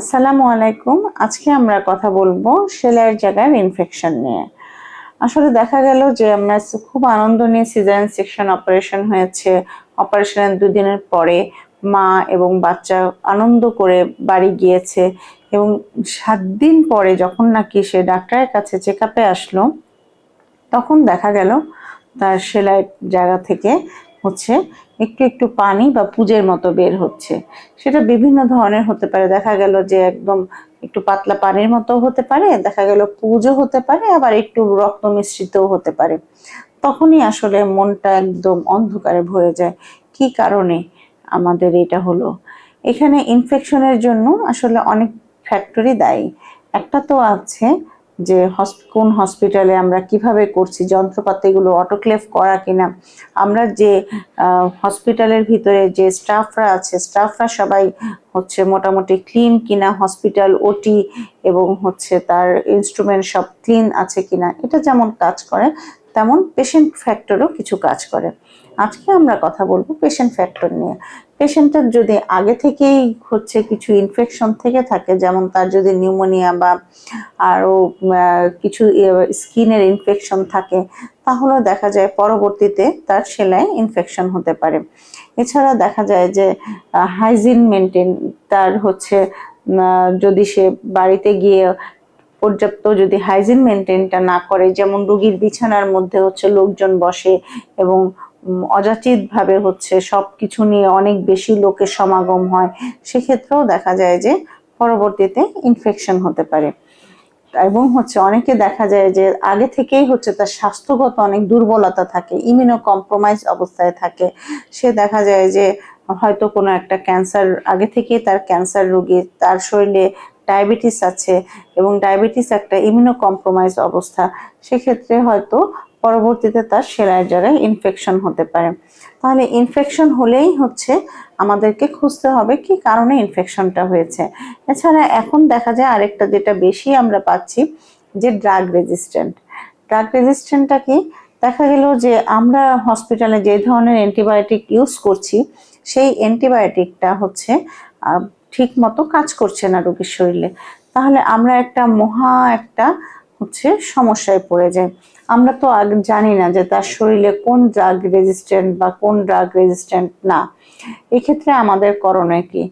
আসসালামু আলাইকুম। আজকে আমরা কথা বলব সেলাইয়ের জায়গার ইনফেকশন নিয়ে। আসলে দেখা গেল যে আমরা খুব আনন্দ নিয়ে সিজারিয়ান সেকশন অপারেশন হয়েছে। অপারেশনের দুদিনের পরে মা এবং বাচ্চা আনন্দ করে বাড়ি গিয়েছে এবং সাত দিন পরে যখন নাকি সে ডাক্তারের কাছে চেক আপে আসলো, তখন দেখা গেল তার সেলাইয়ের জায়গা থেকে হচ্ছে একটু একটু পানি বা পুজের মতো বের হচ্ছে। সেটা বিভিন্ন ধরনের হতে পারে। দেখা গেল যে একদম একটু পাতলা পানির মতো হতে পারে, দেখা গেল পুজো হতে পারে, আবার একটু রক্ত মিশ্রিতও হতে পারে। তখনই আসলে মনটা একদম অন্ধকারে ভরে যায়। কি কারণে? আমাদের এটা হলো। এখানে ইনফেকশনের জন্য আসলে অনেক ফ্যাক্টরি দায়ী। একটা তো আছে যে কোন হসপিটালে আমরা কীভাবে করছি, যন্ত্রপাতিগুলো অটোক্লেভ করা কিনা, আমরা যে হসপিটালের ভিতরে যে স্টাফরা আছে স্টাফরা সবাই হচ্ছে মোটামুটি ক্লিন কিনা হসপিটাল ওটি এবং হচ্ছে তার ইনস্ট্রুমেন্ট সব ক্লিন আছে কিনা, এটা যেমন কাজ করে, তেমন পেশেন্ট ফ্যাক্টরও কিছু কাজ করে। আজকে আমরা কথা বলব পেশেন্ট ফ্যাক্টর নিয়ে। পেশেন্টের যদি আগে থেকেই হচ্ছে কিছু ইনফেকশন থেকে থাকে, যেমন তার যদি নিউমোনিয়া বা আরও কিছু স্কিনের ইনফেকশন থাকে তাহলে দেখা যায় পরবর্তীতে তার সেলাই ইনফেকশন হতে পারে। এছাড়া দেখা যায় যে হাইজিন মেনটেন তার হচ্ছে যদি সে বাড়িতে গিয়ে পর্যাপ্ত যদি হাইজিন মেনটেনটা না করে, যেমন রুগীর বিছানার মধ্যে হচ্ছে লোকজন বসে এবং অযাচিতভাবে হচ্ছে সব কিছু নিয়ে অনেক বেশি লোকের সমাগম হয়, সেক্ষেত্রেও দেখা যায় যে পরবর্তীতে ইনফেকশন হতে পারে। এবং হচ্ছে অনেকে দেখা যায় যে আগে থেকেই হচ্ছে তার স্বাস্থ্যগত অনেক দুর্বলতা থাকে ইমিউনো কম্প্রোমাইজ অবস্থায় থাকে। সে দেখা যায় যে হয়তো কোনো একটা ক্যান্সার আগে থেকেই তার ক্যান্সার রোগী তার শরীরে ডায়াবেটিস আছে এবং ডায়াবেটিস একটা ইমিউনো কম্প্রোমাইজ অবস্থা। সেক্ষেত্রে হয়তো পরবর্তীতে তার সেলাইয়ের জায়গায় ইনফেকশন হতে পারে। তাহলে ইনফেকশন হলেই হচ্ছে আমাদেরকে খুঁজতে হবে কি কারণে ইনফেকশনটা হয়েছে। এছাড়া এখন দেখা যায় আরেকটা যেটা বেশি আমরা পাচ্ছি যে ড্রাগ রেজিস্ট্যান্ট ড্রাগ রেজিস্ট্যান্টটা কি? দেখা গেল যে আমরা হসপিটালে যে ধরনের অ্যান্টিবায়োটিক ইউজ করছি, সেই অ্যান্টিবায়োটিকটা হচ্ছে ঠিক মতো কাজ করছে না রোগীর শরীরে। তাহলে আমরা একটা মহা একটা হচ্ছে সমস্যায় পড়ে যায়। আমরা তো আগে জানি না যে তার শরীরে কোন ড্রাগ রেজিস্ট্যান্ট বা কোন ড্রাগ রেজিস্ট্যান্ট না। এক্ষেত্রে আমাদের করণীয় কি?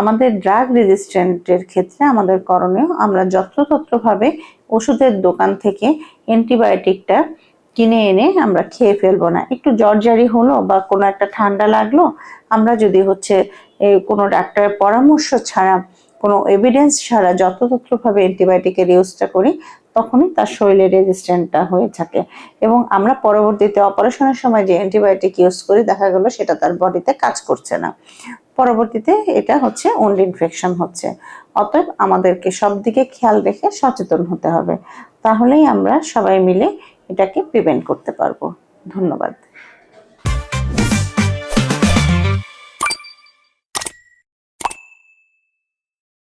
আমাদের ড্রাগ রেজিস্ট্যান্টের ক্ষেত্রে আমাদের করণীয় আমরা যত্রতত্রভাবে ওষুধের দোকান থেকে অ্যান্টিবায়োটিকটা কিনে এনে আমরা খেয়ে ফেলব না। একটু জ্বরজারি হলো বা কোনো একটা ঠান্ডা লাগল, আমরা যদি হচ্ছে কোনো ডাক্তারের পরামর্শ ছাড়া, কোনো এভিডেন্স ছাড়া যত্রতত্রভাবে অ্যান্টিবায়োটিকের ইউজটা করি তখনই তার শরীরে রেজিস্ট্যান্টটা হয়ে থাকে। এবং আমরা পরবর্তীতে অপারেশনের সময় যে অ্যান্টিবায়োটিক ইউজ করি, দেখা গেলো সেটা তার বডিতে কাজ করছে না। পরবর্তীতে এটা হচ্ছে ওন্ড ইনফেকশন হচ্ছে। অতএব আমাদেরকে সব দিকে খেয়াল রেখে সচেতন হতে হবে। তাহলেই আমরা সবাই মিলে এটাকে প্রিভেন্ট করতে পারব। ধন্যবাদ।